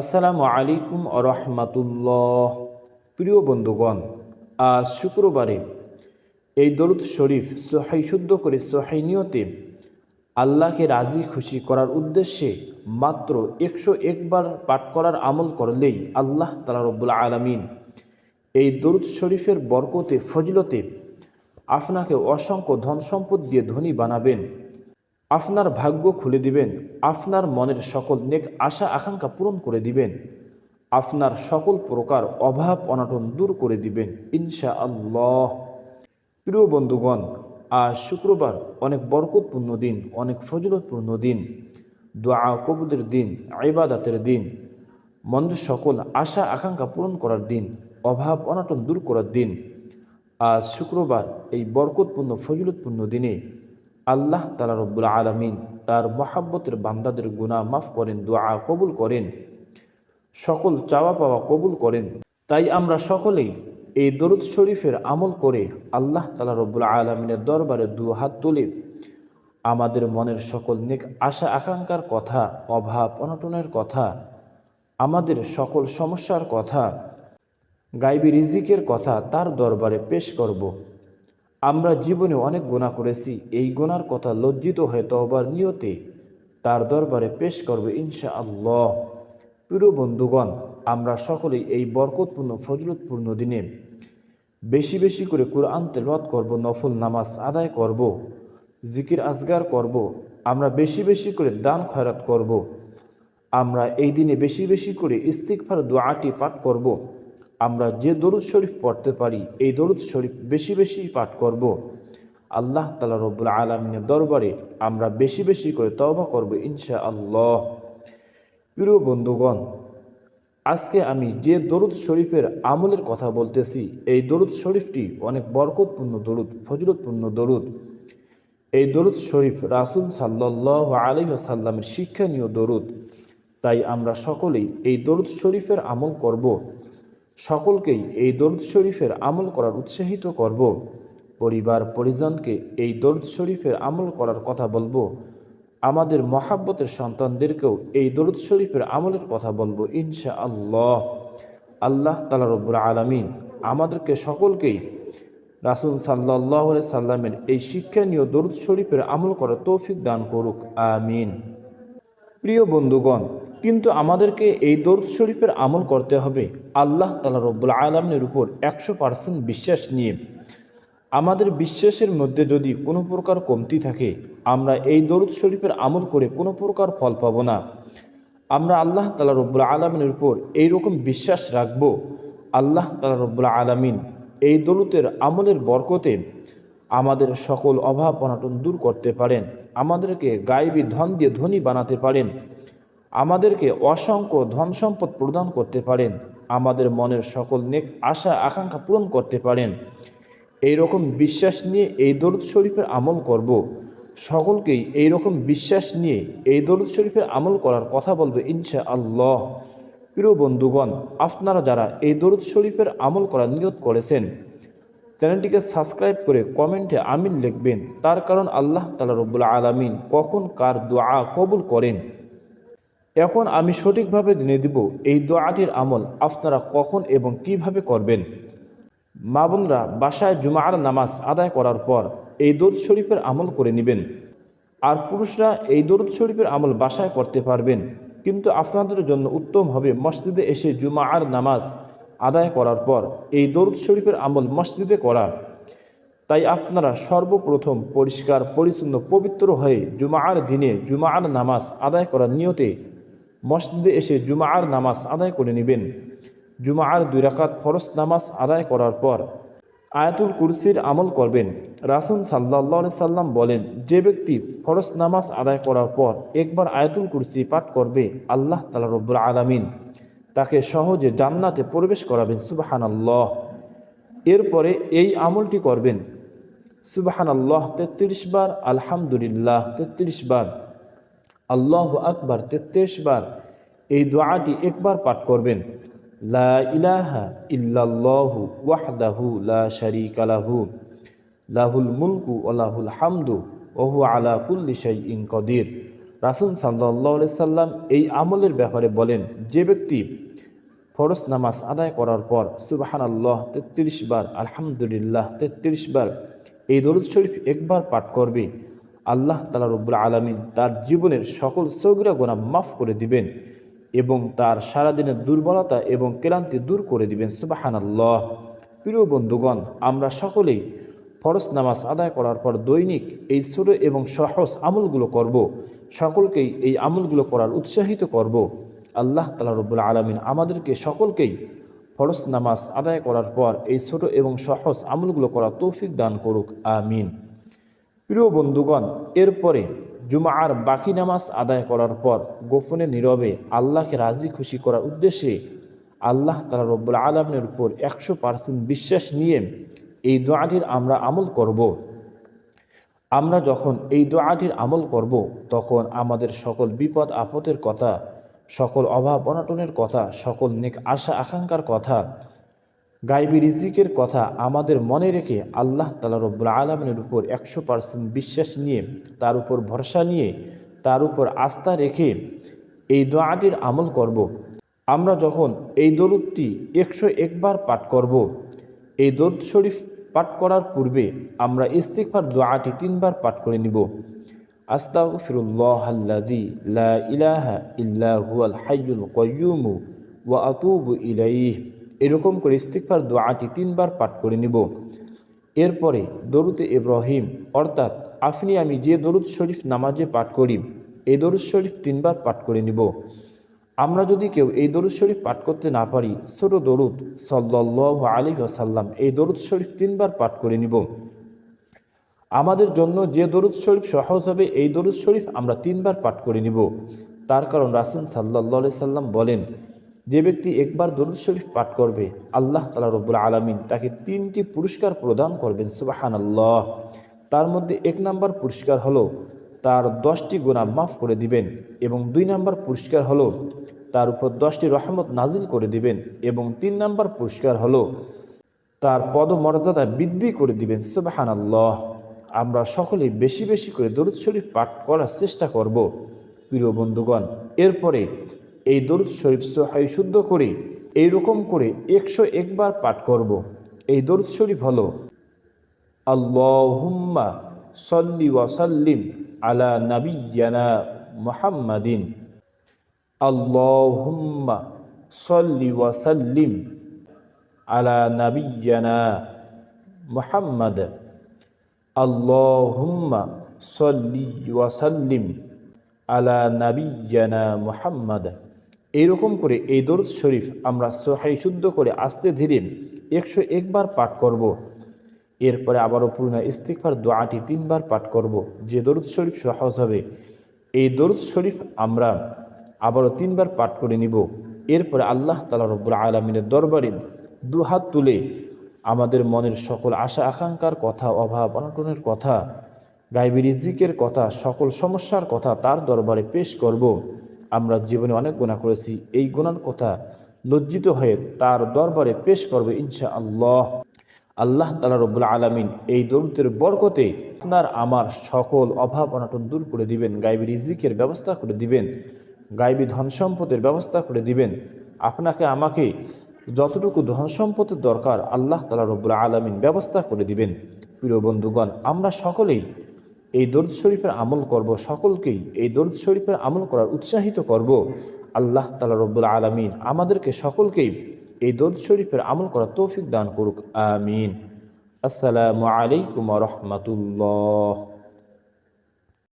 আসসালামু আলাইকুম আরহামাতুল্লাহ প্রিয় বন্ধুগণ, আজ শুক্রবারে এই দরুদ শরীফ সোহাই শুদ্ধ করে সোহাই নিয়তে আল্লাহকে রাজি, খুশি করার উদ্দেশ্যে মাত্র একশো একবার পাঠ করার আমল করলেই আল্লাহ তালা রব্বুল আলমিন এই দরুদ শরীফের বরকতে, ফজিলতে আপনাকে অসংখ্য ধন সম্পদ দিয়ে ধনী বানাবেন। আপনার ভাগ্য খুলে দিবেন, আপনার মনের সকল নেক আশা আকাঙ্ক্ষা পূরণ করে দিবেন, আপনার সকল প্রকার অভাব অনাটন দূর করে দিবেন ইনশা আল্লাহ প্রিয় বন্ধুগণ, আজ শুক্রবার অনেক বরকতপূর্ণ দিন, অনেক ফজিলতপূর্ণ দিন, দোয়া কবুদের দিন আইবাদাতের দিন, মনের সকল আশা আকাঙ্ক্ষা পূরণ করার দিন, অভাব অনাটন দূর করার দিন। আজ শুক্রবার এই বরকতপূর্ণ, ফজিলতপূর্ণ দিনে আল্লাহ তালা রব্বুল আলমিন তার মহাব্বতের বান্দাদের গুণা মাফ করেন, দোয়া কবুল করেন, সকল চাওয়া পাওয়া কবুল করেন তাই আমরা সকলেই এই দরুদ শরীফের আমল করে আল্লাহ তালা রব্বুল আলমিনের দরবারে দু হাত তুলে আমাদের মনের সকল নেক আশা আকাঙ্ক্ষার কথা, অভাব অনটনের কথা, আমাদের সকল সমস্যার কথা, গাইবি রিজিকের কথা তার দরবারে পেশ করব। আমরা জীবনে অনেক গোনা করেছি। এই গোনার কথা লজ্জিত হয়ে তহবার নিয়তে তার দরবারে পেশ করবে ইনশা আল্লাহ প্রিয় বন্ধুগণ, আমরা সকলেই এই বরকতপূর্ণ, ফজলতপূর্ণ দিনে বেশি বেশি করে কোরআন তেলওয়াত করব, নফল নামাজ আদায় করব, জিকির আজগার করব, আমরা বেশি বেশি করে দান খয়রাত করব, আমরা এই দিনে বেশি বেশি করে ইস্তিকফার দোয়াটি পাঠ করব আমরা যে দরুদ শরীফ পড়তে পারি, এই দরুদ শরীফ বেশি বেশি পাঠ করব। আল্লাহ তালা রব্বুল আলমিনের দরবারে আমরা বেশি বেশি করে তওবা করব ইনশা আল্লাহ প্রিয় বন্ধুগণ, আজকে আমি যে দরুদ শরীফের আমলের কথা বলতেছি, এই দরুদ শরীফটি অনেক বরকতপূর্ণ দরুদ, ফজলতপূর্ণ দরুদ। এই দরুদ শরীফ রাসুল সাল্লাহ আলহাসাল্লামের শিক্ষণীয় দরুদ। তাই আমরা সকলেই এই দরুদ শরীফের আমল করব। সকলকেই এই দরুদ শরীফের আমল করার উৎসাহিত করব। পরিবার, পরিজনকে এই দরুদ শরীফের আমল করার কথা বলব। আমাদের মহাব্বতের সন্তানদেরকেও এই দরুদ শরীফের আমলের কথা বলব ইনশা আল্লাহ আল্লাহ তালা রব্বুর আলমিন আমাদেরকে সকলকেই রাসুল সাল্লাহ সাল্লামের এই শিক্ষণীয় দরুদ শরীফের আমল করার তৌফিক দান করুক, আমিন। প্রিয় বন্ধুগণ কিন্তু আমাদেরকে এই দরুদ শরীফের আমল করতে হবে। আল্লাহ তালা রব্বুল আলমের উপর একশো পার্সেন্ট বিশ্বাস নিয়ে। আমাদের বিশ্বাসের মধ্যে যদি কোনো প্রকার কমতি থাকে, আমরা এই দরুদ শরীফের আমল করে কোনো প্রকার ফল পাবো না। আমরা আল্লাহ তালা রব্বুল আলমিনের উপর এইরকম বিশ্বাস রাখব। আল্লাহ তালা রব্বুল আলমিন এই দরুতের আমলের বরকতে আমাদের সকল অভাব অনাটন দূর করতে পারেন। আমাদেরকে গায়েবী ধন দিয়ে ধনী বানাতে পারেন। আমাদেরকে অসংখ্য ধন সম্পদ প্রদান করতে পারেন, আমাদের মনের সকল নেক আশা, আকাঙ্ক্ষা পূরণ করতে পারেন। এই রকম বিশ্বাস নিয়ে এই দরুদ শরীফের আমল করব। সকলকেই এই রকম বিশ্বাস নিয়ে এই দরুদ শরীফের আমল করার কথা বলবে ইনশা আল্লাহ প্রিয় বন্ধুগণ, আপনারা যারা এই দরুদ শরীফের আমল করার নিয়ত করেছেন, চ্যানেলটিকে সাবস্ক্রাইব করে কমেন্টে আমিন লিখবেন। তার কারণ আল্লাহ তালা রব্বুল্লা আলমিন কখন কার দোয়া কবুল করেন? এখন আমি সঠিকভাবে জেনে দিব এই দোয়াটির আমল আপনারা কখন এবং কীভাবে করবেন। মা বোনরা বাসায় জুমার নামাজ আদায় করার পর এই দরুদ শরীফের আমল করে নেবেন। আর পুরুষরা এই দরুদ শরীফের আমল বাসায় করতে পারবেন। কিন্তু আপনাদের জন্য উত্তম হবে মসজিদে এসে জুমার নামাজ আদায় করার পর এই দরুদ শরীফের আমল মসজিদে করা। তাই আপনারা সর্বপ্রথম পরিষ্কার, পরিচ্ছন্ন, পবিত্র হয়ে জুমার দিনে জুমার নামাজ আদায় করার নিয়তে মসজিদে এসে জুমার নামাজ আদায় করে নেবেন। জুমার দুই রাকাত ফরস নামাজ আদায় করার পর আয়াতুল কুরসির আমল করবেন। রাসুল সাল্লাহ সাল্লাম বলেন, যে ব্যক্তি ফরস নামাজ আদায় করার পর একবার আয়াতুল কুরসি পাঠ করবে, আল্লাহ তালা রব্বুল আলমিন তাকে সহজে জান্নাতে প্রবেশ করাবেন। সুবাহান আল্লাহ এরপরে এই আমলটি করবেন। সুবাহান আল্লাহ তেত্রিশ বার, আলহামদুলিল্লাহ, তেত্রিশ বার, আল্লাহ আকবার, তেত্রিশ বার এই দোয়াটি একবার পাঠ করবেন। লা ইলাহা ইল্লাল্লাহু ওয়াহদাহু লা শারীকা লাহু, লাহুল মুলকু ওয়া হামদু ওয়া হুয়া আলা কুল্লি শাইইন কদির। রাসুল সাল্লাহ সাল্লাম এই আমলের ব্যাপারে বলেন, যে ব্যক্তি ফরজ নামাজ আদায় করার পর সুবাহান আল্লাহ তেত্রিশ বার, আলহামদুলিল্লাহ তেত্রিশ বার এই দরুদ শরীফ একবার পাঠ করবে, আল্লাহ তালা রব্বুল আলমিন তার জীবনের সকল সৌগরা গোনা মাফ করে দিবেন। এবং তার সারাদিনের দুর্বলতা এবং ক্লান্তি দূর করে দিবেন সুবাহান আল্লাহ প্রিয় বন্ধুগণ, আমরা সকলেই ফরজ নামাজ আদায় করার পর দৈনিক এই ছোট এবং সহজ আমলগুলো করব। সকলকেই এই আমলগুলো করার উৎসাহিত করব। আল্লাহ তালা রব্বুল আলমিন আমাদেরকে সকলকেই ফরজ নামাজ আদায় করার পর এই ছোট এবং সহজ আমলগুলো করার তৌফিক দান করুক, আমিন প্রিয় বন্ধুগণ, এরপরে জুমার বাকি নামাজ আদায় করার পর গোপনে নীরবে আল্লাহকে রাজি খুশি করার উদ্দেশ্যে আল্লাহ তালা রব্বুল আলমের উপর একশো পার্সেন্ট বিশ্বাস নিয়ে এই দোয়াটির আমরা আমল করব। আমরা যখন এই দোয়াটির আমল করব, তখন আমাদের সকল বিপদ, আপদের কথা, সকল অভাব, অনাটনের কথা, সকল নেক আশা, আকাঙ্ক্ষার কথা গাইবি রিজিকের কথা আমাদের মনে রেখে আল্লাহ তালা রব্বুল আলমের উপর একশো পার্সেন্ট বিশ্বাস নিয়ে, তার উপর ভরসা নিয়ে, তার উপর আস্থা রেখে এই দোয়াটির আমল করব। আমরা যখন এই দরুদটি একশো একবার পাঠ করব। এই দরুদ শরীফ পাঠ করার পূর্বে আমরা ইস্তিকফার দোয়াটি তিনবার পাঠ করে নিব আস্তাগফিরুল্লাহাল্লাযী লা ইলাহা ইল্লা হুয়াল হাইয়ুল কাইয়্যুম ওয়া আতুবু ইলাইহি এরকম করে ইস্তিকফার দোয়াটি তিনবার পাঠ করে নিব। এরপরে দরুদে ইব্রাহিম, অর্থাৎ আপনি আমি যে দরুদ শরীফ নামাজে পাঠ করি, এই দরুদ শরীফ তিনবার পাঠ করে নিব। আমরা যদি কেউ এই দরুদ শরীফ পাঠ করতে না পারি, ছোট দরুদ সাল্লাহ আলী আসাল্লাম এই দরুদ শরীফ তিনবার পাঠ করে নিব। আমাদের জন্য যে দরুদ শরীফ সহজ হবে, এই দরুদ শরীফ আমরা তিনবার পাঠ করে নিব। তার কারণ রাসুল সাল্লাহ সাল্লাম বলেন যে ব্যক্তি একবার দরুদ শরীফ পাঠ করবে, আল্লাহ তালা রব্বুল আলমিন তাকে তিনটি পুরস্কার প্রদান করবেন সুবাহান আল্লাহ তার মধ্যে এক নাম্বার পুরস্কার হলো তার দশটি গুণা মাফ করে দিবেন এবং দুই নাম্বার পুরস্কার হলো তার উপর দশটি রহমত নাজিল করে দিবেন এবং তিন নাম্বার পুরস্কার হলো তার পদমর্যাদা বৃদ্ধি করে দিবেন সুবাহান আল্লাহ আমরা সকলেই বেশি বেশি করে দরুদ শরীফ পাঠ করার চেষ্টা করব। প্রিয় বন্ধুগণ, এরপরে এই দরুদ শরীফ সোহাই শুদ্ধ করে, এইরকম করে একশো একবার পাঠ করব। এই দরুদ শরীফ হলো, আল্লাহুম্মা সল্লি ওয়াসাল্লিম আলা নাবিয়ানা মুহাম্মাদিন। আল্লাহুম্মা সল্লি ওয়াসাল্লিম আলা নাবিয়ানা মুহাম্মাদ। আল্লাহুম্মা সল্লি ওয়াসাল্লিম আলা নাবিয়ানা মুহাম্মাদ। এইরকম করে এই দরুদ শরীফ আমরা সোহাই শুদ্ধ করে আস্তে ধীরে একশো একবার পাঠ করব। এরপরে আবারও পূর্ণ ইস্তিকফার দোয়াটি তিনবার পাঠ করব। যে দরুদ শরীফ সহজ হবে, এই দরুদ শরীফ আমরা আবারও তিনবার পাঠ করে নিব এরপরে আল্লাহ তালা রব্বুল আলমিনের দরবারে দুহাত তুলে আমাদের মনের সকল আশা আকাঙ্ক্ষার কথা, অভাব অনটনের কথা, গাইবি রিজিকের কথা, সকল সমস্যার কথা তার দরবারে পেশ করব আমরা জীবনে অনেক গুণা করেছি। এই গুণার কথা লজ্জিত হয়ে তার দরবারে পেশ করবে ইনশা আল্লাহ আল্লাহ তালা রব্বুল আলমিন এই দরুদের বরকতে আপনার আমার সকল অভাব অনাটন দূর করে দিবেন গাইবি রিজিকের ব্যবস্থা করে দিবেন গাইবি ধন সম্পদের ব্যবস্থা করে দিবেন। আপনাকে, আমাকে যতটুকু ধন সম্পদের দরকার আল্লাহ তালা রব্বুল আলমিন ব্যবস্থা করে দিবেন। প্রিয় বন্ধুগণ, আমরা সকলেই এই দর্দ শরীফের আমল করব, সকলকেই এই দর্দ শরীফের আমল করার উৎসাহিত করব। আল্লাহ তালা রব্বুল আলমিন আমাদেরকে সকলকেই এই দর্দ শরীফের আমল করার তৌফিক দান করুক, আমিন। আসসালামু আলাইকুম রহমতুল্লাহ।